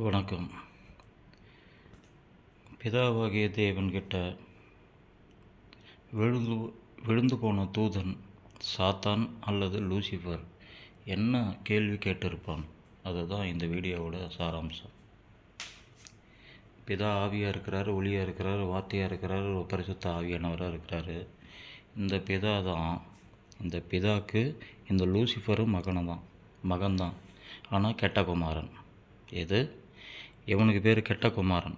வணக்கம். பிதாவாகிய தேவன்கிட்ட விழுந்து விழுந்து போன தூதன் சாத்தான் அல்லது லூசிஃபர் என்ன கேள்வி கேட்டிருப்பான்? அதுதான் இந்த வீடியோவோட சாராம்சம். பிதா ஆவியாக இருக்கிறார் ஒளியாக இருக்கிறார் வார்த்தையாக இருக்கிறார் ஒரு பரிசுத்த ஆவியானவராக இருக்கிறாரு. இந்த பிதா தான் இந்த பிதாக்கு இந்த லூசிஃபரும் மகனை தான் மகன்தான். ஆனால் கெட்ட குமாரன். எது? இவனுக்கு பேர் கெட்ட குமாரன்.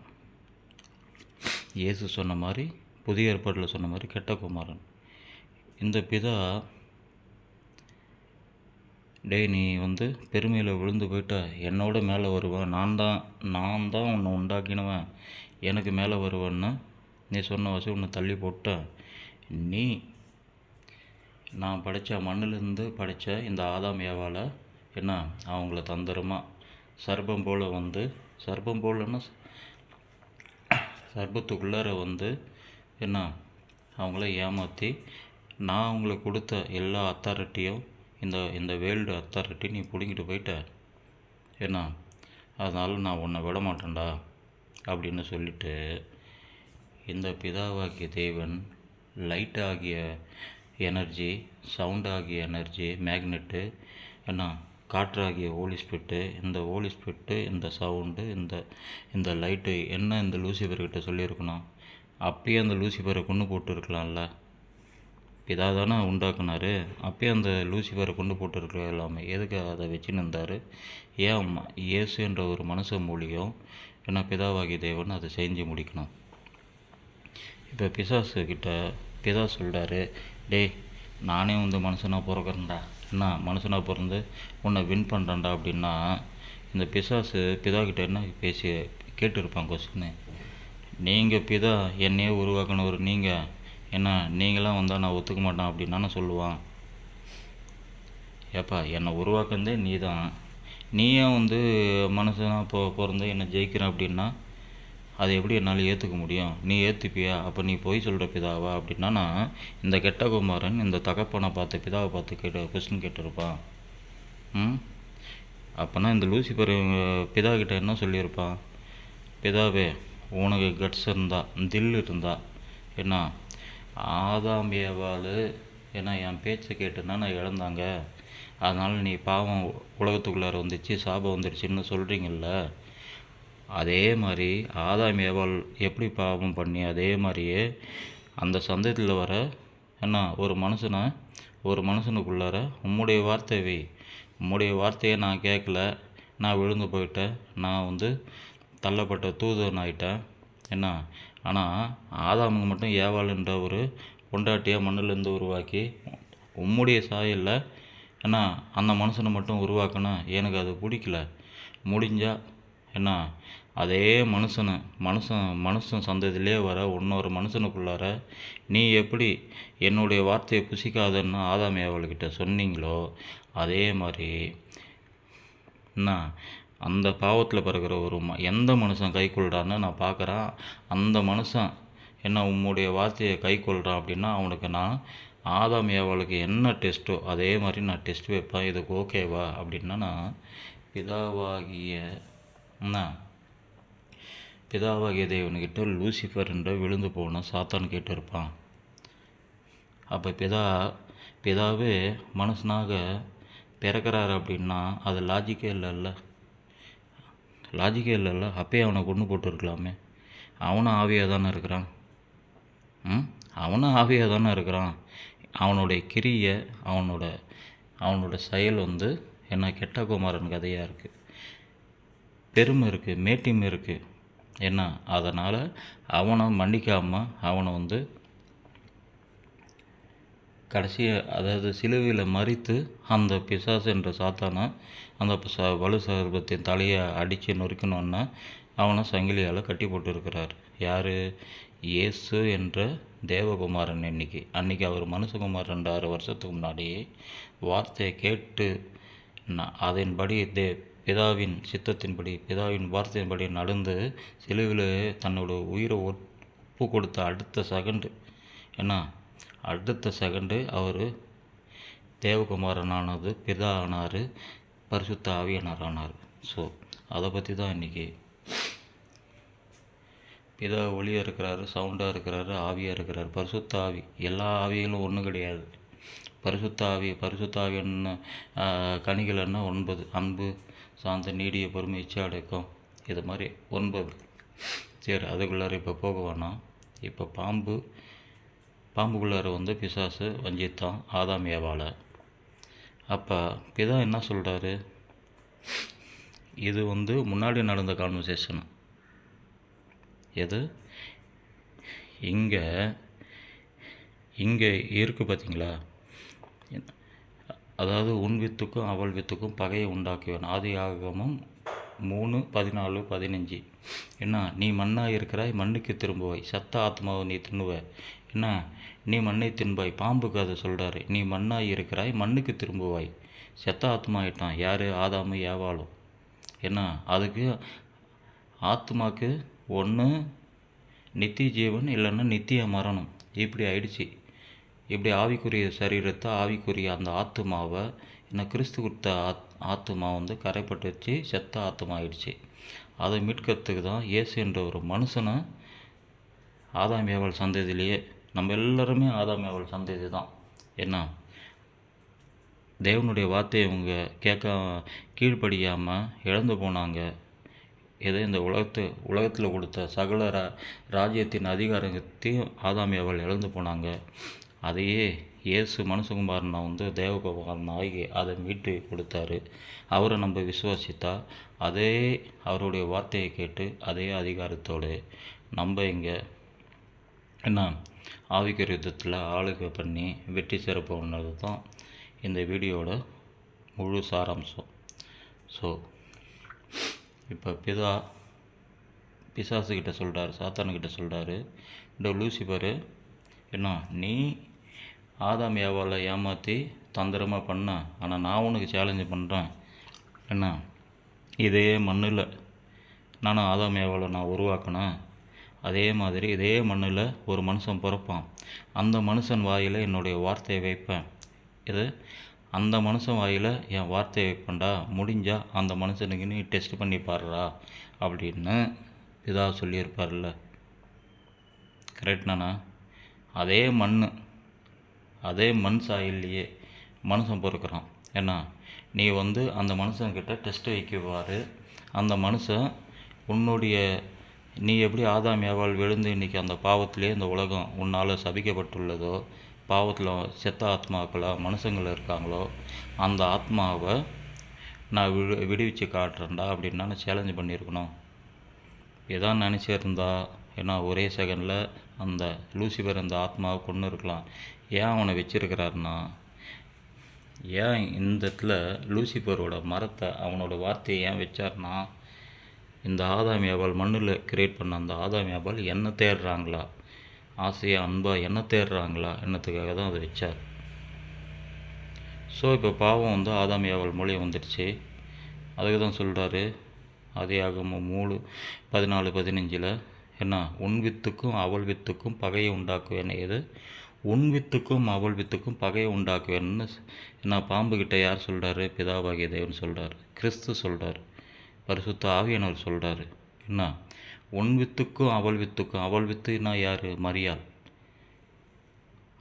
இயேசு சொன்ன மாதிரி புதிய ஏற்பாட்டில் சொன்ன மாதிரி கெட்ட குமாரன். இந்த பிதா டேய் நீ வந்து பெருமையில் விழுந்து போயிட்ட என்னோட மேலே வருவேன். நான் தான் நான் தான் உன்னை உண்டாக்கினவன். எனக்கு மேலே வருவேன்னு நீ சொன்ன வசதி உன்னை தள்ளி போட்ட. நீ நான் படைத்த மண்ணிலிருந்து படைத்த இந்த ஆதாம் ஏவால் என்ன அவங்கள தந்திரமாக சர்பம் போல் வந்து சர்ப்பம் போலன்னா சர்ப்பத்துக்குள்ளார வந்து என்ன அவங்கள ஏமாற்றி நான் அவங்களுக்கு கொடுத்த எல்லா அத்தாரிட்டியும் இந்த இந்த வேர்ல்டு அத்தாரிட்டி நீ பிடுங்கிட்டு போயிட்ட. என்ன அதனால் நான் உன்னை விட மாட்டேன்டா அப்படின்னு சொல்லிட்டு இந்த பிதாவாகிய தேவன் லைட் ஆகிய எனர்ஜி சவுண்ட் ஆகிய எனர்ஜி மேக்னெட்டு என்ன காற்றாகிய ஹோலி ஸ்பிரிட்டு இந்த ஹோலி ஸ்பிரிட்டு இந்த சவுண்டு இந்த இந்த லைட்டு என்ன இந்த லூசிஃபர்கிட்ட சொல்லியிருக்கணும்? அப்பயே அந்த லூசிஃபரை கொண்டு போட்டு இருக்கலாம்ல பிதா தானே உண்டாக்குனாரு. அப்பயே அந்த லூசிஃபரை கொண்டு போட்டுருக்க எல்லாமே. எதுக்கு அதை வச்சுன்னு இருந்தார்? ஏன் இயேசு என்ற ஒரு மனசு மூலியம் என்ன பிதாவாகிய தேவன் அதை செஞ்சு முடிக்கணும்? இப்போ பிசாசு கிட்ட பிதா சொல்கிறாரு டேய் நானே வந்து மனுஷனாக பிறக்கிறேன்டா. என்ன மனுஷனாக பிறந்து உன்னை வின் பண்ணுறேன்டா அப்படின்னா இந்த பிசாசு பிதா கிட்ட என்ன பேசி கேட்டிருப்பான் கொஸ்டின் நீங்கள் பிதா என்னையே உருவாக்கினவர் நீங்கள் என்ன நீங்களாம் வந்தால் நான் ஒத்துக்க மாட்டேன் அப்படின்னு சொல்லுவான். ஏப்பா என்னை உருவாக்குனதே நீ தான் நீயே வந்து மனுஷனாக பிறந்து என்னை ஜெயிக்கிறேன் அப்படின்னா அதை எப்படி என்னால் ஏற்றுக்க முடியும்? நீ ஏற்றுப்பியா அப்போ நீ போய் சொல்கிற பிதாவா? அப்படின்னா நான் இந்த கெட்ட குமாரன் இந்த தகப்பனை பார்த்து பிதாவை பார்த்து கேட்டு கொஸ்டின் கேட்டிருப்பான் ம்? அப்போனா இந்த லூசிபர் பிதா கிட்ட என்ன சொல்லியிருப்பான் பிதாவே உனக்கு கட்ஸ் இருந்தா தில் இருந்தா என்ன? ஆதாம் ஏவாள் ஏன்னா என் பேச்சை கேட்டுன்னா நான் இழந்தாங்க. அதனால் நீ பாவம் உலகத்துக்குள்ளார வந்துச்சு சாபம் வந்துடுச்சுன்னு சொல்கிறீங்கள்ல அதே மாதிரி ஆதாம் ஏவாள் எப்படி பாவம் பண்ணி அதே மாதிரியே அந்த சந்ததியில் வர என்ன ஒரு மனுஷனை ஒரு மனுஷனுக்குள்ளார உம்முடைய வார்த்தை வை. உம்முடைய வார்த்தையை நான் கேட்கல. நான் விழுந்து போயிட்டேன். நான் வந்து தள்ளப்பட்ட தூதன் ஆயிட்டேன். என்ன ஆனால் ஆதாமுக்கு மட்டும் ஏவாளுன்ற ஒரு பொண்டாட்டியாக மண்ணிலேருந்து உருவாக்கி உம்முடைய சாயலில் என்ன அந்த மனுஷனை மட்டும் உருவாக்கணும் எனக்கு அது பிடிக்கல. முடிஞ்சால் என்ன அதே மனுஷனை மனுஷன் மனுஷன் சந்ததியிலே வர இன்னொரு மனுஷனுக்குள்ளார நீ எப்படி என்னுடைய வார்த்தையை புசிக்காதன்னு ஆதாமி அவள்கிட்ட சொன்னீங்களோ அதே மாதிரி என்ன அந்த பாவத்தில் பிறகுற ஒரு ம எந்த மனுஷன் கை கொள்றான்னு நான் பார்க்குறேன் அந்த மனுஷன் என்ன உம்முடைய வார்த்தையை கை கொள்கிறான் அப்படின்னா அவனுக்கு நான் ஆதாம் ஏவாளுக்கு என்ன டெஸ்ட்டோ அதே மாதிரி நான் டெஸ்ட் வைப்பேன். இதுக்கு ஓகேவா அப்படின்னா நான் பிதாவாகிய பிதாவாகிய தேவன்கிட்ட லூசிஃபர் என்ற விழுந்து போன சாத்தான் கேட்டிருப்பான். அப்போ பிதா பிதாவே மனுஷனாக பிறக்கிறாரு அப்படின்னா அது லாஜிக்கே இல்லைல்ல. லாஜிக்கே இல்லைல்ல. அப்பயே அவனை கொண்டு போட்டுருக்கலாமே. அவனும் ஆவியாக தானே இருக்கிறான். ம்? அவனும் ஆவியாக தானே இருக்கிறான். அவனுடைய கிரியை அவனோட அவனோட செயல் வந்து என்ன கெட்ட குமாரன் கதையாக இருக்குது பெருமை இருக்குது மேட்டிமை இருக்குது என்ன? அதனால் அவனை மன்னிக்காமல் அவனை வந்து கடைசி அதாவது சிலுவையில் மறித்து அந்த பிசாசு என்ற சாத்தானை அந்த ச வலு சர்பத்தின் தலையை அடித்து நொறுக்கணுன்னா அவனை சங்கிலியால் கட்டி போட்டிருக்கிறார். யார்? இயேசு என்ற தேவகுமாரன் இன்னைக்கு. அன்றைக்கி அவர் மனுஷகுமார் ரெண்டாயிரம் வருஷத்துக்கு முன்னாடி வார்த்தையை கேட்டு நான் அதன்படி தே பிதாவின் சித்தத்தின்படி பிதாவின் வார்த்தையின்படி நடந்து சிலுவையில் தன்னோட உயிரை ஒப்பு கொடுத்த அடுத்த செகண்டு என்ன? அடுத்த செகண்டு அவர் தேவகுமாரன் ஆனது பிதா ஆனார் பரிசுத்த ஆவியனார் ஆனார் ஸோ அதை பற்றி தான் இன்றைக்கி பிதா ஒளியாக இருக்கிறாரு சவுண்டாக இருக்கிறாரு ஆவியாக இருக்கிறாரு. பரிசுத்த ஆவி எல்லா ஆவிகளும் ஒன்றும் கிடையாது. பரிசுத்தாவி பரிசுத்தாவின்னு பரிசுத்த கனிகள் என்ன? ஒன்பது. அன்பு சாந்த நீடிய பொறுமை இச்சை அடக்கம். இது மாதிரி ஒன்பது. சரி அதுக்குள்ளார இப்போ போக வேணாம். இப்போ பாம்பு பாம்புக்குள்ளார வந்து பிசாசு வஞ்சித்தான் ஆதாம் ஏவாலை அப்போ பிதா என்ன சொல்கிறாரு இது வந்து முன்னாடி நடந்த கான்வர்சேஷன் எது? இங்கே இங்கே இருக்குது பார்த்தீங்களா அதாவது உன் வித்துக்கும் அவள் வித்துக்கும் பகையை உண்டாக்குவேன் ஆதி ஆகமும் மூணு பதினாலு பதினஞ்சு. என்ன நீ மண்ணாக இருக்கிறாய் மண்ணுக்கு திரும்புவாய். சத்த ஆத்மாவை நீ தின்னுவ. என்ன நீ மண்ணை தின்பாய். பாம்புக்கு அதை சொல்கிறாரு நீ மண்ணாக இருக்கிறாய் மண்ணுக்கு திரும்புவாய். செத்த ஆத்மா ஆயிட்டான். யார்? ஆதாமு ஏவாளும். என்ன அதுக்கு ஆத்மாக்கு ஒன்று நித்திய ஜீவன் இல்லைன்னா நித்திய மரணம். இப்படி ஆயிடுச்சு. இப்படி ஆவிக்குரிய சரீரத்தை ஆவிக்குரிய அந்த ஆத்மாவை என்ன கிறிஸ்து கொடுத்த ஆத் ஆத்மா வந்து கரைப்பட்டுச்சு செத்த ஆத்மா ஆயிடுச்சு அதை மீட்கிறதுக்கு தான் இயேசு என்ற ஒரு மனுஷனை ஆதாம் ஏவல் சந்ததியிலேயே நம்ம எல்லாருமே ஆதாம் ஏவல் சந்ததி தான். என்ன தேவனுடைய வார்த்தையை இவங்க கேட்க கீழ்ப்படியாமல் இழந்து போனாங்க. ஏதோ இந்த உலகத்து உலகத்தில் கொடுத்த சகல ரா ராஜ்யத்தின் அதிகாரத்தையும் ஆதாம் ஏவல் இழந்து போனாங்க. அதையே இயேசு மனுஷகுமாரனை வந்து தேவகுமாரன் ஆகி அதை மீட்டு கொடுத்தாரு. அவரை நம்ம விசுவாசித்தா அதே அவருடைய வார்த்தையை கேட்டு அதே அதிகாரத்தோடு நம்ம இங்கே என்ன ஆவிக்கிற யுத்தத்தில் ஆளுகை பண்ணி வெற்றி சிறப்புன்றது தான் இந்த வீடியோவோட முழு சாராம்சம். ஸோ இப்போ பிதா பிசாசுக்கிட்ட சொல்கிறாரு சாத்தானுக்கிட்ட சொல்கிறாரு இந்த லூசிபரு என்ன நீ ஆதாம் ஏவாளை ஏமாற்றி தந்திரமாக பண்ணேன் ஆனால் நான் உனக்கு சேலஞ்சு பண்ணுறேன் என்ன? இதே மண்ணில் நானும் ஆதாம் ஏவாளை நான் உருவாக்கினேன் அதே மாதிரி இதே மண்ணில் ஒரு மனுஷன் பிறப்பான். அந்த மனுஷன் வாயில் என்னுடைய வார்த்தையை வைப்பேன். இது அந்த மனுஷன் வாயில் என் வார்த்தையை வைப்பேன்டா முடிஞ்சால் அந்த மனுஷனுக்கு நீ டெஸ்ட் பண்ணி பாருடா அப்படின்னு இதாக சொல்லியிருப்பார்ல. கரெக்டாண்ணா அதே மண் அதே மண் சாயில்லையே மனுஷன் பொறுக்கிறான். ஏன்னா நீ வந்து அந்த மனுஷன்கிட்ட டெஸ்ட் வைக்குவார். அந்த மனுஷன் உன்னுடைய நீ எப்படி ஆதாம் ஏவாள் விழுந்து இன்றைக்கி அந்த பாவத்திலே இந்த உலகம் உன்னால் சபிக்கப்பட்டுள்ளதோ பாவத்தில் செத்த ஆத்மாக்களாக மனுஷங்கள் இருக்காங்களோ அந்த ஆத்மாவை நான் விடு விடுவிச்சு காட்டுறேன்டா அப்படின்னு நான் சேலஞ்சு பண்ணியிருக்கணும். எதான் நினச்சிருந்தா ஏன்னா ஒரே செகண்டில் அந்த லூசிபர் அந்த ஆத்மாவை கொண்டு இருக்கலாம் ஏன் அவனை வச்சிருக்கிறாருன்னா? ஏன் இந்த இடத்துல லூசிபரோட மரத்தை அவனோட வார்த்தையை ஏன் வச்சார்னா இந்த ஆதாம் வியாபால் மண்ணில் கிரியேட் பண்ண அந்த ஆதாம் வியாபால் என்ன தேடுறாங்களா? ஆசையாக அன்பாக என்ன தேடுறாங்களா? என்னத்துக்காக தான் அதை வச்சார். ஸோ இப்போ பாவம் வந்து ஆதாம் வியாபால் மூலியம் வந்துடுச்சு. அதுக்கு தான் சொல்கிறாரு அதே மூணு பதினாலு பதினஞ்சில் என்ன உன் வித்துக்கும் அவள் வித்துக்கும் பகையை உண்டாக்குவேன் எது? உன் வித்துக்கும் அவள் வித்துக்கும் பகையை உண்டாக்குவேன்னு என்ன பாம்புக்கிட்ட யார் சொல்கிறாரு பிதாவாகிய தேவன் சொல்கிறார் கிறிஸ்து சொல்கிறார் பரிசுத்த ஆவியானவர் சொல்கிறாரு என்ன? உன் வித்துக்கும் அவள் வித்துக்கும் அவள் வித்துனா யார்? மரியாள்.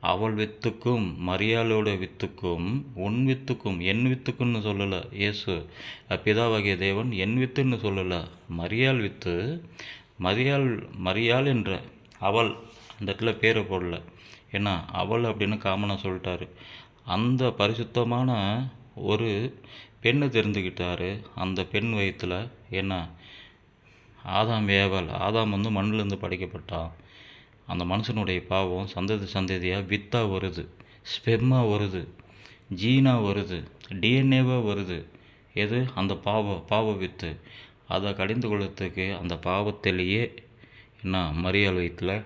அவள் வித்துக்கும் மரியாளோட வித்துக்கும் உன் வித்துக்கும் என் வித்துக்குன்னு சொல்லலை. இயேசு பிதாவாகிய தேவன் என் வித்துன்னு சொல்லலை. மரியாள் வித்து மரியாள் மரியாள் என்ற அவள் அந்த இடத்துல பேரை போடல. ஏன்னா அவள் அப்படின்னு காமனாக சொல்லிட்டாரு. அந்த பரிசுத்தமான ஒரு பெண்ணை தெரிந்துக்கிட்டார் அந்த பெண் வயிற்றில் என்ன? ஆதாம் ஏவல். ஆதாம் வந்து மண்ணிலேருந்து படைக்கப்பட்டான். அந்த மனுஷனுடைய பாவம் சந்ததி சந்ததியாக வித்தாக வருது. ஸ்பெம்மாக வருது. ஜீனாக வருது. டிஎன்ஏவாக வருது. எது? அந்த பாவ பாவ வித்து. அதை கடிந்து கொள்ளத்துக்கு அந்த பாவத்திலேயே என்ன? மரியாள் வயிற்றில்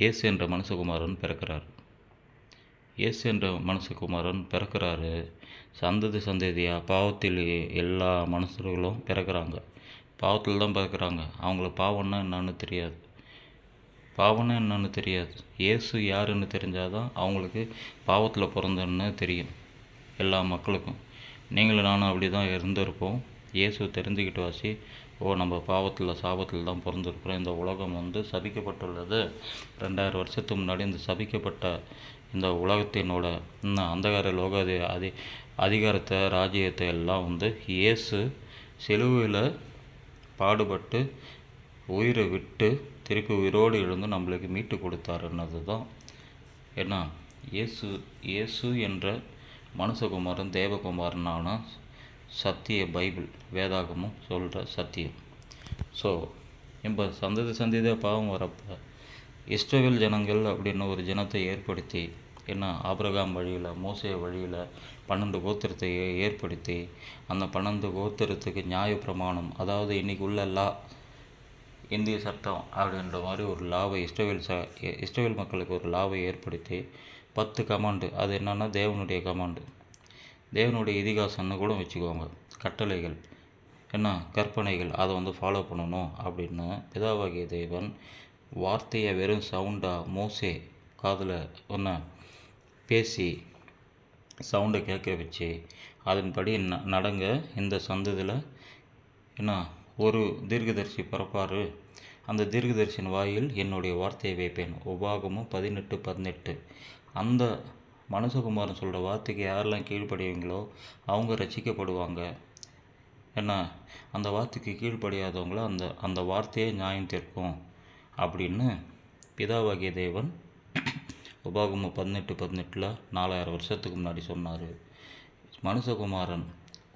இயேசு என்ற மனுஷகுமாரன் பிறக்கிறார். இயேசு என்ற மனுஷகுமாரன் பிறக்கிறாரு. சந்ததி சந்ததியாக பாவத்தில் எல்லா மனுஷர்களும் பிறக்கிறாங்க. பாவத்தில் தான் பிறக்கிறாங்க. அவங்களுக்கு பாவம்னா என்னன்னு தெரியாது. பாவம்னா என்னன்னு தெரியாது. இயேசு யாருன்னு தெரிஞ்சால் தான் அவங்களுக்கு பாவத்தில் பிறந்தன்னு தெரியும் எல்லா மக்களுக்கும். நீங்களும் நானும் அப்படி தான் இருந்திருப்போம். இயேசு தெரிஞ்சுக்கிட்டு வாசி ஓ நம்ம பாவத்தில் சாபத்தில் தான் பிறந்திருக்கிறோம். இந்த உலகம் வந்து சபிக்கப்பட்டுள்ளது. ரெண்டாயிரம் வருஷத்துக்கு முன்னாடி இந்த சபிக்கப்பட்ட இந்த உலகத்தினோட இந்த அந்தகார லோக அதி அதி அதிகாரத்தை ராஜ்யத்தை எல்லாம் வந்து இயேசு செலுவில் பாடுபட்டு உயிரை விட்டு திருப்பி உயிரோடு எழுந்து நம்மளுக்கு மீட்டு கொடுத்தாருன்னது தான் ஏன்னா இயேசு இயேசு என்ற மனுஷகுமாரன் தேவகுமாரனான சத்திய பைபிள் வேதாகமும் சொல்கிற சத்தியம். ஸோ இப்போ சந்ததி சந்ததியாக பாவம் வரப்போ இஸ்ரவேல் ஜனங்கள் அப்படின்னு ஒரு ஜனத்தை ஏற்படுத்தி என்ன ஆபிரகாம் வழியில் மோசே வழியில் பன்னெண்டு கோத்திரத்தை ஏற்படுத்தி அந்த பன்னெண்டு கோத்திரத்துக்கு நியாய பிரமாணம் அதாவது இன்றைக்கி உள்ள லா இந்திய சட்டம் அப்படின்ற மாதிரி ஒரு லாவை இஸ்ரவேல் ச இஸ்ரவேல் மக்களுக்கு ஒரு லாவை ஏற்படுத்தி பத்து கமாண்டு அது என்னென்னா தேவனுடைய கமாண்டு தேவனுடைய இதிகாசம்னு கூட வச்சுக்கோங்க. கட்டளைகள். என்ன? கற்பனைகள். அதை வந்து ஃபாலோ பண்ணணும் அப்படின்னு பிதாவாகிய தேவன் வார்த்தையை வெறும் சவுண்டாக மோசே காதில் ஒன்று பேசி சவுண்டை கேட்க வச்சு அதன்படி ந நடங்க. இந்த சந்ததியில் என்ன? ஒரு தீர்க்கதரிசி பிறப்பார். அந்த தீர்க்கதரிசியின் வாயில் என்னுடைய வார்த்தையை வைப்பேன். உபாகமும் பதினெட்டு பதினெட்டு. அந்த மனுஷகுமாரன் சொல்கிற வார்த்தைக்கு யாரெல்லாம் கீழ்ப்படிவீங்களோ அவங்க ரசிக்கப்படுவாங்க. ஏன்னா அந்த வார்த்தைக்கு கீழ்ப்படியாதவங்கள அந்த அந்த வார்த்தையே நியாயம் தீர்க்கும். அப்படின்னு பிதாவாகிய தேவன் உபாகம பதினெட்டு பதினெட்டில் நாலாயிரம் வருஷத்துக்கு முன்னாடி சொன்னார். மனுஷகுமாரன்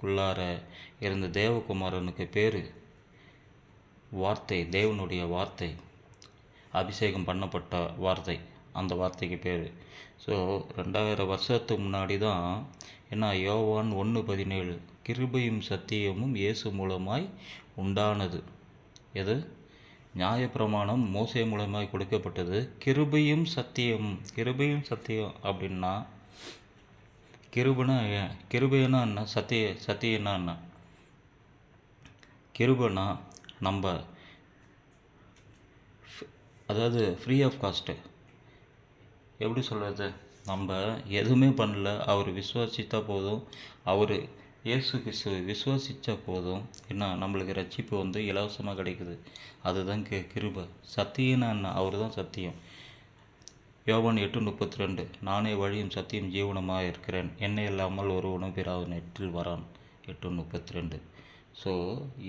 குள்ளார இருந்த தேவகுமாரனுக்கு பேர் வார்த்தை தேவனுடைய வார்த்தை. அபிஷேகம் பண்ணப்பட்ட வார்த்தை. அந்த வார்த்தைக்கு பேர் ஸோ ரெண்டாயிரம் வருஷத்துக்கு முன்னாடி தான் என்ன யோவான் ஒன்று பதினேழு கிருபையும் சத்தியமும் இயேசு மூலமாய் உண்டானது. எது? நியாயப்பிரமாணம் மோசை மூலமாய் கொடுக்கப்பட்டது. கிருபையும் சத்தியம் கிருபையும் சத்தியம் அப்படின்னா கிருபனா கிருபைனா என்ன? சத்திய சத்தியம்னா என்ன? கிருபனா நம்ம அதாவது ஃப்ரீ ஆஃப் காஸ்ட்டு எப்படி சொல்கிறது நம்ம எதுவுமே பண்ணல. அவர் விசுவாசித்தா போதும். அவர் இயேசு கிறிஸ்து விசுவாசித்தா போதும். என்ன நம்மளுக்கு ரட்சிப்பு வந்து இலவசமாக கிடைக்குது. அதுதான் கி கிருபை. சத்தியம்னா என்ன? அவர் தான் சத்தியம். யோவான் எட்டு முப்பத்தி ரெண்டு நானே வழியும் சத்தியம் ஜீவனமாக இருக்கிறேன். என்ன இல்லாமல் ஒருவனும் பிறாவது நெற்றில் வரான். எட்டு முப்பத்தி ரெண்டு ஸோ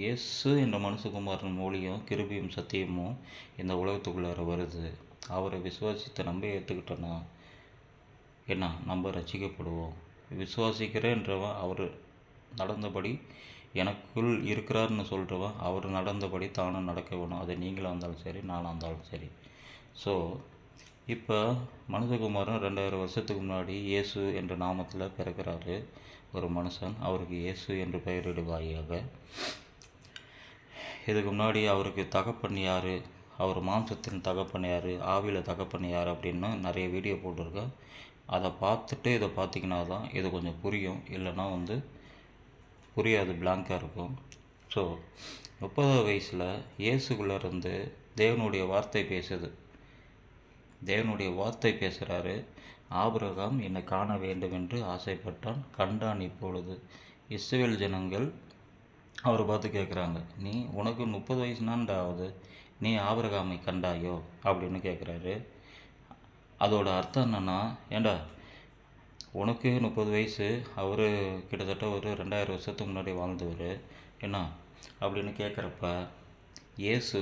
இயேசு என்ற மனுஷகுமாரன் மூலியம் கிருபியும் சத்தியமும் இந்த உலகத்துக்குள்ளார வருது. அவரை விசுவாசித்து நம்பி ஏற்றுக்கிட்டோன்னா என்ன? நம்ம ரசிக்கப்படுவோம். விசுவாசிக்கிறேன்றவன் அவர் நடந்தபடி எனக்குள் இருக்கிறாருன்னு சொல்கிறவன் அவர் நடந்தபடி தானும் நடக்க வேணும். அது நீங்களாக இருந்தாலும் சரி நானாக இருந்தாலும் சரி. ஸோ இப்போ மனுஷகுமாரன் ரெண்டாயிரம் வருஷத்துக்கு முன்னாடி இயேசு என்ற நாமத்தில் பிறக்கிறாரு. ஒரு மனுஷன் அவருக்கு இயேசு என்று பெயரிடுவாயாக. இதுக்கு முன்னாடி அவருக்கு தகப்பன் யார்? அவர் மாம்சத்தின் தகப்பன் யார் ஆவியில் தகப்பன் யார் அப்படின்னு நிறைய வீடியோ போட்டிருக்கேன் அதை பார்த்துட்டு இதை பார்த்தீங்கன்னா தான் இது கொஞ்சம் புரியும். இல்லைன்னா வந்து புரியாது பிளாங்காக இருக்கும். ஸோ முப்பதாவது வயசில் இயேசுக்குள்ளே இருந்து தேவனுடைய வார்த்தை பேசுது. தேவனுடைய வார்த்தை பேசுகிறாரு ஆபிரகாம் என்னை காண வேண்டும் என்று ஆசைப்பட்டான் கண்டான் இப்பொழுது. இஸ்ரேல் ஜனங்கள் அவரை பார்த்து கேட்குறாங்க நீ உனக்கு முப்பது வயசுனான்டா ஆகுது நீ ஆபரகாமை கண்டாயோ? அப்படின்னு கேட்குறாரு அதோட அர்த்தம் என்னென்னா ஏண்டா உனக்கு முப்பது வயசு அவர் கிட்டத்தட்ட ஒரு ரெண்டாயிரம் வருஷத்துக்கு முன்னாடி வாழ்ந்தவர். என்ன? அப்படின்னு கேட்குறப்ப இயேசு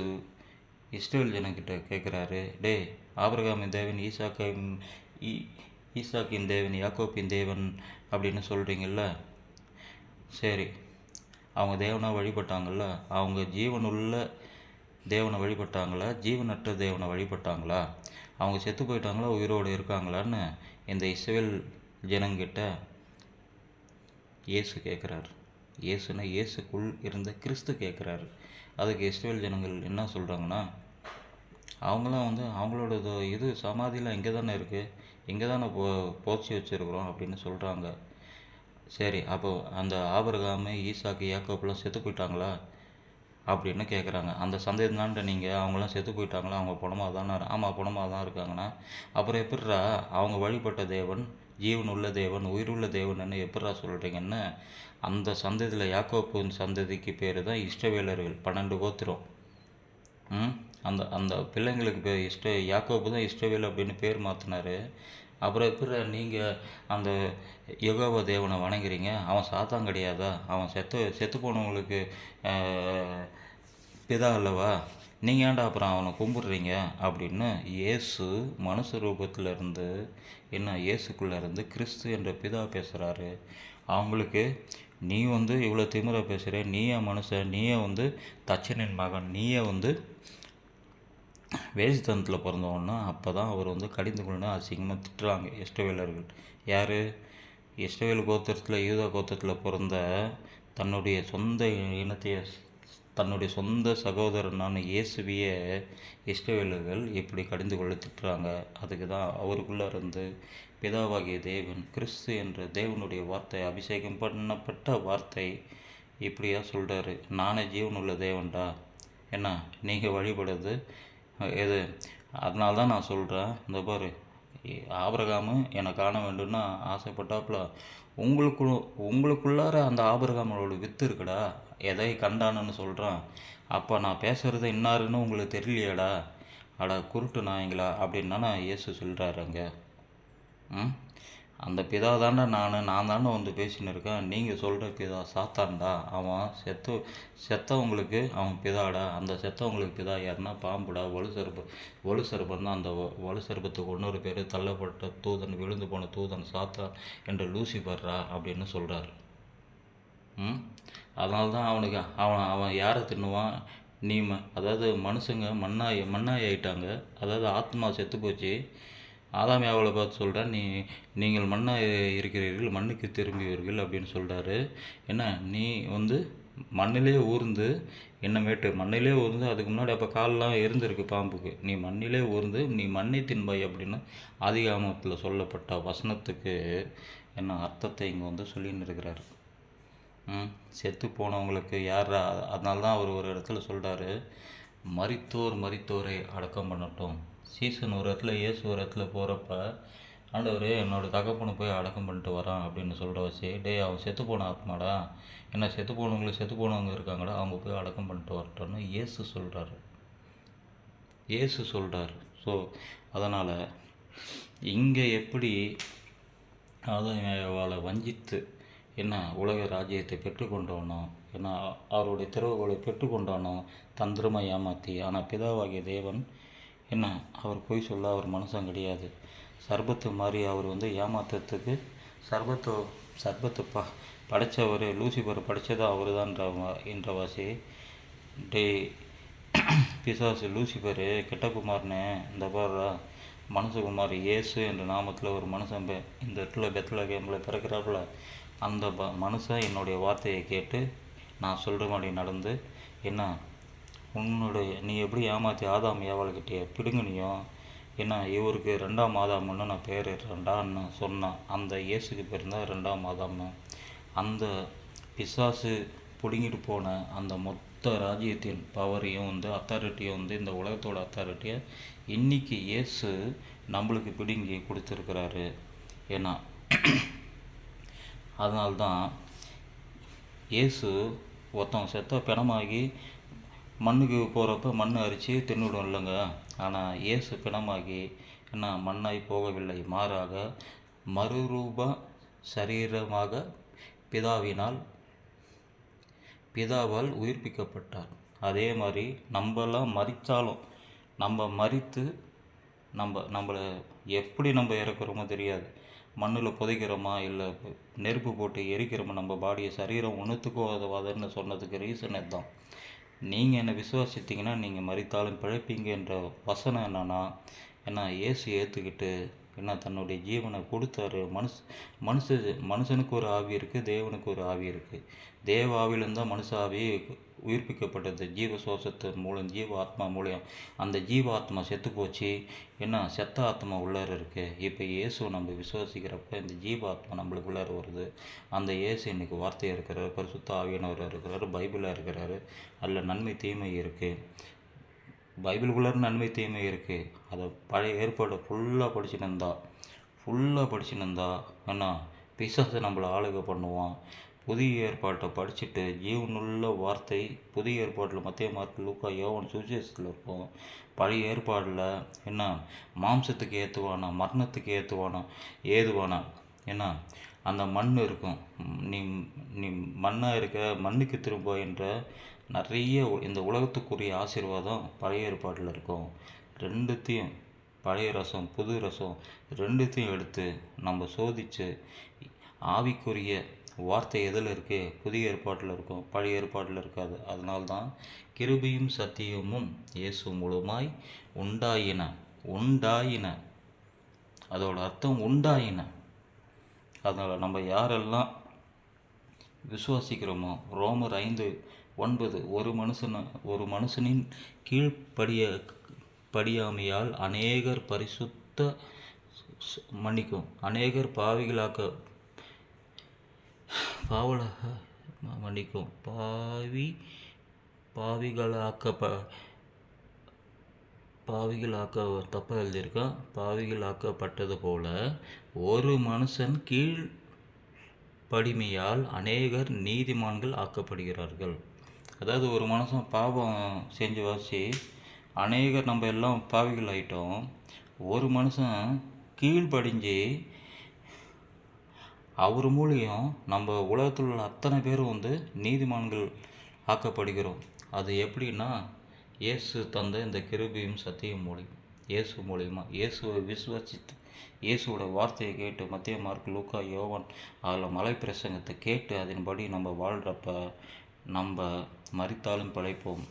இஸ்ரேல் ஜனங்கிட்ட கேட்குறாரு டேய் ஆபரகாமின் தேவன் ஈசாக்கின் ஈ ஈசாக்கின் தேவன் யாக்கோப்பின் தேவன் அப்படின்னு சொல்கிறீங்கள சரி. அவங்க தேவனாக வழிபட்டாங்கல்ல? அவங்க ஜீவனுள்ள தேவனை வழிபட்டாங்களா? ஜீவனற்ற தேவனை வழிபட்டாங்களா? அவங்க செத்து போயிட்டாங்களா? உயிரோடு இருக்காங்களான்னு இந்த இஸ்ரேல் ஜனங்கிட்ட இயேசு கேட்குறாரு இயேசுனா இயேசுக்குள் இருந்த கிறிஸ்து கேட்குறாரு அதுக்கு இஸ்ரேல் ஜனங்கள் என்ன சொல்கிறாங்கன்னா அவங்களாம் வந்து அவங்களோட இது- இது சமாதிலாம் இங்கே தானே இருக்குது இங்கே தானே போ போச்சு வச்சுருக்குறோம் அப்படின்னு சொல்கிறாங்க சரி அப்போ அந்த ஆபரகாமு ஈசாக்கு யாக்கோப்பெல்லாம் செத்து போயிட்டாங்களா? அப்படின்னு கேட்குறாங்க அந்த சந்தேகம்தான்ட்ட நீங்கள் அவங்களாம் செத்து போயிட்டாங்களா? அவங்க பணமாக தானே ஆமாம் பணமாக தான் இருக்காங்கன்னா அப்புறம் எப்படிரா அவங்க வழிபட்ட தேவன் ஜீவன் உள்ள தேவன் உயிருள்ள தேவன்னு எப்படா சொல்கிறீங்கன்னு அந்த சந்ததியில் யாக்கோப்பு சந்ததிக்கு பேர் தான் இஷ்டவேலர்கள். பன்னெண்டு கோத்திரம். அந்த அந்த பிள்ளைங்களுக்கு பேர் இஷ்ட யாக்கோப்பு தான் இஷ்டவேல் அப்படின்னு பேர் மாற்றினார் அப்புறம் எப்படி நீங்கள் அந்த யெகோவா தேவனை வணங்குறீங்க? அவன் சாத்தான் கிடையாதா? அவன் செத்து செத்து போனவங்களுக்கு பிதா அல்லவா? நீங்கள் ஏன்டா அப்புறம் அவனை கும்பிடுறீங்க? அப்படின்னு இயேசு மனுஷ ரூபத்தில் இருந்து என்ன இயேசுக்குள்ளே இருந்து கிறிஸ்து என்ற பிதா பேசுகிறாரு அவங்களுக்கு நீ வந்து இவ்வளோ திமிரா பேசுகிற நீயே மனுஷன்? நீயே வந்து தச்சனின் மகன். நீயே வந்து வேசித்தனத்தில் பிறந்தவொன்னா அப்போ தான் அவர் வந்து கடிந்து கொண்டு அசிங்கமாக திட்டுறாங்க இஷ்டவேலர்கள் யார்? இஷ்டவேல் கோத்திரத்தில் யூதா கோத்திரத்தில் பிறந்த தன்னுடைய சொந்த இனத்தை தன்னுடைய சொந்த சகோதரனான இயேசுவிய இஷ்டவேலர்கள் இப்படி கடிந்து கொள்ள திட்டுறாங்க. அதுக்கு தான் அவருக்குள்ளே இருந்து பிதாவாகிய தேவன் கிறிஸ்து என்ற தேவனுடைய வார்த்தை அபிஷேகம் பண்ணப்பட்ட வார்த்தை இப்படியா சொல்கிறாரு நானே ஜீவனுள்ள தேவன்டா. என்ன? நீங்கள் வழிபடுறது எது? அதனால தான் நான் சொல்கிறேன் இந்த பாரு ஆபரகாமு என்னை காண வேண்டும்னு ஆசைப்பட்டாப்புல உங்களுக்கு உங்களுக்குள்ளார அந்த ஆபரகாமோட வித்து இருக்குடா. எதை கண்டானுன்னு சொல்கிறான் அப்போ நான் பேசுகிறது இன்னாருன்னு உங்களுக்கு தெரியலையாடா. அட குருட்டு நாய்ங்களா அப்படின்னா நான் இயேசு சொல்கிறாரு அங்கே ம்? அந்த பிதா தாண்டா நான் நான் தாண்டா வந்து பேசின்னு இருக்கேன். நீங்கள் சொல்கிற பிதா சாத்தான்டா. அவன் செத்து செத்தவங்களுக்கு அவன் பிதாடா. அந்த செத்தவங்களுக்கு பிதா யாருன்னா பாம்புடா வலு சர்ப வலு சர்பம் தான் அந்த வ- வலு சர்பத்துக்கு இன்னொரு பேர் தள்ளப்பட்ட தூதன் விழுந்து போன தூதன் சாத்தான் என்று லூசி படுறா அப்படின்னு சொல்கிறாரு ம்? அதனால தான் அவனுக்கு அவன் அவன் யாரை தின்னுவான்? நீ ம அதாவது மனுஷங்க மண்ணாய் மண்ணாய் ஆயிட்டாங்க. அதாவது ஆத்மா செத்து போச்சு ஆதாம் ஏவலை பார்த்து சொல்கிறார் நீ நீங்கள் மண்ணாக இருக்கிறீர்கள் மண்ணுக்கு திரும்பியவர்கள் அப்படின்னு சொல்கிறாரு என்ன? நீ வந்து மண்ணிலே ஊர்ந்து என்னமேட்டு மண்ணிலே ஊர்ந்து அதுக்கு முன்னாடி அப்போ கால்லாம் இருந்திருக்கு பாம்புக்கு. நீ மண்ணிலே ஊர்ந்து நீ மண்ணை தின்பாய் அப்படின்னு ஆதிகாமத்தில் சொல்லப்பட்ட வசனத்துக்கு என்ன அர்த்தத்தை இங்கே வந்து சொல்லின்னு இருக்கிறாரு. செத்து போனவங்களுக்கு யார் அதனால தான் அவர் ஒரு இடத்துல சொல்கிறாரு மரித்தோர் மரித்தோரை அடக்கம் பண்ணட்டும். சீசன் ஒரு இடத்துல இயேசு ஒரு இடத்துல போகிறப்ப ஆண்டவர் என்னோடய தகப்பனை போய் அடக்கம் பண்ணிட்டு வரான் அப்படின்னு சொல்கிற வச்சு டேய் அவன் செத்து போன ஆத்மாடா. என்ன செத்து போனவங்களுக்கு செத்து போனவங்க இருக்காங்கடா அவங்க போய் அடக்கம் பண்ணிட்டு வரட்டோன்னு இயேசு சொல்கிறாரு இயேசு சொல்கிறார் ஸோ அதனால் இங்கே எப்படி ஆதாயவாளை வஞ்சித்து என்ன உலக ராஜ்யத்தை பெற்றுக்கொண்டானோ என்ன அவருடைய திறவுகளை பெற்றுக்கொண்டானோ தந்திரமாக ஏமாற்றி ஆனால் பிதாவாகிய தேவன் என்ன? அவர் பொய் சொல்ல அவர் மனுஷன் கிடையாது. சர்பத்து மாதிரி அவர் வந்து ஏமாத்துறதுக்கு சர்பத்து சர்பத்து ப படைத்தவர் லூசிபர் படைத்ததும் அவர் தான்ற என்ற வாசி. டே பிசாசு லூசிபர் கெட்டகுமார்னு இந்த பாருடா மனுஷகுமார் இயேசு என்ற நாமத்தில் ஒரு மனுஷன் பெ- இந்த இடத்துல பெத்தல கேமில் பிறக்கிறாப்புல அந்த ப மனுஷன் என்னுடைய வார்த்தையை கேட்டு நான் சொல்கிற மாதிரி நடந்து என்ன உன்னுடைய நீ எப்படி ஏமாற்றி ஆதாம் ஏவாளுக்கிட்டே பிடுங்கினியோ? என்ன இவருக்கு ரெண்டாம் ஆதாம்னு நான் பேர் ரெண்டான்னு சொன்னான் அந்த இயேசுக்கு பேர் தான் ரெண்டாம் ஆதாம்னு. அந்த பிசாசு பிடுங்கிட்டு போன அந்த மொத்த ராஜ்யத்தின் பவரையும் வந்து அத்தாரிட்டியும் வந்து இந்த உலகத்தோட அத்தாரிட்டியை இன்னைக்கு இயேசு நம்மளுக்கு பிடுங்கி கொடுத்துருக்கிறாரு. ஏன்னா அதனால்தான் இயேசு ஒருத்தவங்க செத்த பிணமாகி மண்ணுக்கு போகிறப்ப மண் அரித்து தின்னுடும் இல்லைங்க. ஆனால் இயேசு பிணமாகி என்ன மண்ணாய் போகவில்லை. மாறாக மறுரூப சரீரமாக பிதாவினால் பிதாவால் உயிர்ப்பிக்கப்பட்டார். அதே மாதிரி நம்மலாம் மறித்தாலும் நம்ம மறித்து நம்ம நம்மளை எப்படி நம்ம இறக்குறோமோ தெரியாது. மண்ணில் புதைக்கிறோமா இல்லை நெருப்பு போட்டு எரிக்கிறோமா நம்ம பாடியை சரீரம் ஒன்றுத்துக்கோ உதவாதுன்னு சொன்னதுக்கு ரீசன் இதுதான். நீங்கள் என்னை விசுவாசித்தீங்கன்னா நீங்கள் மறித்தாலும் பிழைப்பீங்கன்ற வசனம் என்னன்னா என்ன இயேசு ஏற்றுக்கிட்டு என்ன தன்னுடைய ஜீவனை கொடுத்தாரு. மனுஷ மனுஷ மனுஷனுக்கு ஒரு ஆவி இருக்குது தேவனுக்கு ஒரு ஆவி இருக்குது தேவ ஆவியிலேருந்து தான் மனுஷ ஆவி உயிர்ப்பிக்கப்பட்டது. ஜீவ சுவாசத்து மூலம் ஜீவ ஆத்மா மூலியம் அந்த ஜீவ ஆத்மா செத்து போச்சு. என்ன செத்த ஆத்மா உள்ளார இருக்குது இப்போ இயேசு நம்ம விசுவாசிக்கிறப்ப இந்த ஜீவ ஆத்மா நம்மளுக்கு உள்ளார வருது. அந்த இயேசு இன்னைக்கு வார்த்தையாக இருக்கிறார் பரிசுத்த ஆவியானவராக இருக்கிறாரு பைபிளாக இருக்கிறாரு. அதில் நன்மை தீமை இருக்குது பைபிளுக்குள்ளார நன்மை தீமை இருக்குது அதை பழைய ஏற்பாடை ஃபுல்லாக படிச்சுன்னு இருந்தா ஃபுல்லாக படிச்சுன்னு இருந்தா என்ன பிசாசை நம்மளை ஆளுக பண்ணுவான். புதிய ஏற்பாட்டை படிச்சுட்டு ஜீவனுள்ள வார்த்தை புதிய ஏற்பாட்டில் மத்திய மார்க் லூக்கா யோவன் சுவிசேஷத்தில் இருக்கும். பழைய ஏற்பாடில் என்ன மாம்சத்துக்கு ஏற்றுவானா மரணத்துக்கு ஏற்றுவானா ஏதுவானா என்ன அந்த மண் இருக்கும். நீ நீ மண்ணாக இருக்க மண்ணுக்கு திரும்ப என்ற நிறைய இந்த உலகத்துக்குரிய ஆசீர்வாதம் பழைய ஏற்பாட்டில் இருக்கும். ரெண்டுத்தையும் பழைய ரசம் புது ரசம் ரெண்டுத்தையும் எடுத்து நம்ம சோதித்து ஆவிக்குரிய வார்த்தை எதில் இருக்குது புதிய ஏற்பாட்டில் இருக்கும். பழைய ஏற்பாட்டில் இருக்காது. அதனால்தான் தான் கிருபையும் சத்தியமும் இயேசு மூலமாய் உண்டாயின உண்டாயின. அதோட அர்த்தம் உண்டாயின. அதனால் நம்ம யாரெல்லாம் விசுவாசிக்கிறோமோ ரோமர் ஐந்து ஒன்பது. ஒரு மனுஷன ஒரு மனுஷனின் கீழ்ப்படிய படியாமையால் அநேகர் பரிசுத்த மன்னிக்கும். அநேகர் பாவிகளாக்க பாவலாக மன்னிக்கும். பாவி பாவிகளாக்கப்ப பாவிகளாக்க தப்பாக எழுதியிருக்கான் பாவிகளாக்கப்பட்டது போல ஒரு மனுஷன் கீழ் படிமையால் அநேகர் நீதிமான்கள் ஆக்கப்படுகிறார்கள். அதாவது ஒரு மனுஷன் பாவம் செஞ்சு வாசி அநேகர் நம்ம எல்லாம் பாவிகள் ஆகிட்டோம் ஒரு மனுஷன் கீழ்ப்படிஞ்சு அவர் மூலியம் நம்ம உலகத்தில் உள்ள அத்தனை பேரும் வந்து நீதிமான்கள் ஆக்கப்படுகிறோம். அது எப்படின்னா இயேசு தந்த இந்த கிருபியும் சத்தியம் மூலியம் இயேசு மூலியமா. இயேசுவை விசுவாசித்து இயேசுவோட வார்த்தையை கேட்டு மத்திய மார்க் லூக்கா யோவான் அதில் மலை பிரசங்கத்தை கேட்டு அதன்படி நம்ம வாழ்கிறப்ப நம்ம மறித்தாலும் பிழைப்போம்.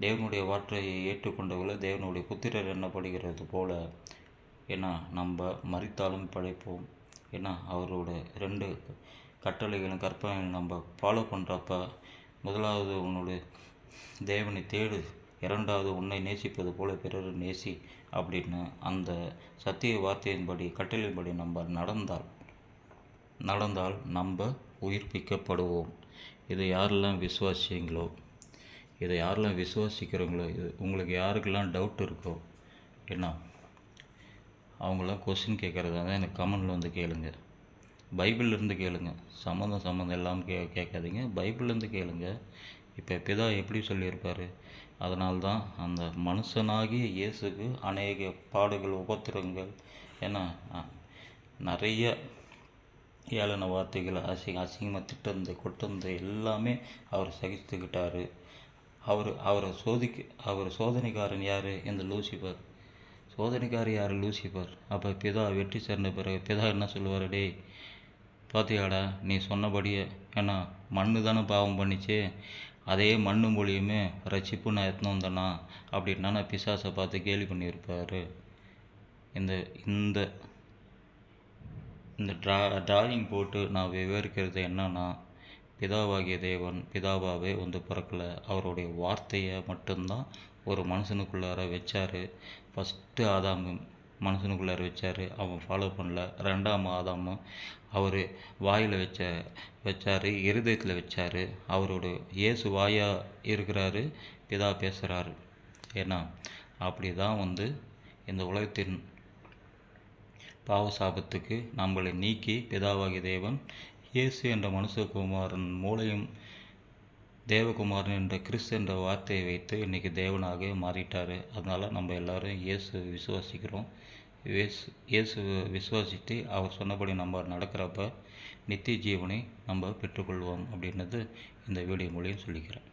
தேவனுடைய வார்த்தையை ஏற்றுக்கொண்டவர்கள் தேவனுடைய புத்திரர் என்னப்படுகிறது போல ஏன்னா நம்ம மறித்தாலும் பிழைப்போம் ஏன்னா அவரோட ரெண்டு கட்டளைகளும் கற்பனைகளும் நம்ம ஃபாலோ பண்ணுறப்ப முதலாவது உன்னுடைய தேவனை தேடு இரண்டாவது உன்னை நேசிப்பது போல பிறர் நேசி அப்படின்னு அந்த சத்திய வார்த்தையின்படி கட்டளையின்படி நம்ம நடந்தால் நடந்தால் நம்ம உயிர்ப்பிக்கப்படுவோம். இதை யாரெல்லாம் விசுவாசிங்களோ இதை யாரெல்லாம் விசுவாசிக்கிறவங்களோ இது உங்களுக்கு யாருக்கெல்லாம் டவுட் இருக்கோ என்ன? அவங்களாம் கொஸ்டின் கேட்குறதா தான் எனக்கு கமெண்டில் வந்து கேளுங்க. பைபிள்லேருந்து கேளுங்க. சம்மந்தம் சம்மந்தம் எல்லாம் கே கேட்காதீங்க. பைபிள்லேருந்து கேளுங்க. இப்போ பிதா எப்படி சொல்லியிருப்பார்? அதனால்தான் அந்த மனுஷனாகிய இயேசுக்கு அநேக பாடுகள் உபத்திரங்கள் ஏன்னா நிறைய ஏளன வார்த்தைகள் அசிங்க அசிங்கமாக திட்டந்து கொட்டந்து எல்லாமே அவர் சகித்துக்கிட்டார். அவர் அவரை சோதிக்க அவர் சோதனைக்காரன் யார் இந்த லூசிபர் சோதனைக்கார் யார் லூசிபர் அப்போ பிதா வெற்றி சேர்ந்த பிறகு பிதா என்ன சொல்லுவார் டேய் பார்த்தியாடா நீ சொன்னபடியே ஏன்னா மண்ணு தானே பாவம் பண்ணிச்சு. அதே மண்ணு மூலியமே ரசிப்பு நான் எத்தனை வந்தேனா? அப்படின்னா நான் பிசாசை பார்த்து கேலி பண்ணியிருப்பார். இந்த இந்த இந்த ட்ரா ட்ராயிங் போட்டு நான் விவரிக்கிறது என்னன்னா பிதாவாகிய தேவன் பிதாவாகவே வந்து பிறக்கல. அவருடைய வார்த்தையை மட்டும்தான் ஒரு மனுஷனுக்குள்ளார வச்சார். ஃபஸ்ட்டு ஆதாம் மனுஷனுக்குள்ளார வச்சார். அவன் ஃபாலோ பண்ணல. ரெண்டாம் ஆதாமும் அவர் வாயில் வச்ச வச்சார் இருதயத்தில் வச்சார். அவரோட இயேசு வாயாக இருக்கிறாரு பிதா பேசுகிறாரு ஏன்னா அப்படி தான் வந்து இந்த உலகத்தின் பாவ சாபத்துக்கு நம்மளை நீக்கி பிதாவாகிய தேவன் இயேசு என்ற மனுஷகுமாரன் மூலையும் தேவகுமாரன் என்ற கிறிஸ்து என்ற வார்த்தையை வைத்து இன்றைக்கி தேவனாக மாறிட்டார். அதனால் நம்ம எல்லோரும் இயேசு விசுவாசிக்கிறோம். இயேசு இயேசு விசுவாசித்து அவர் சொன்னபடி நம்ம நடக்கிறப்ப நித்திய ஜீவனை நம்ம பெற்றுக்கொள்வோம் அப்படின்றது இந்த வீடியோ மூலியம் சொல்லிக்கிறேன்.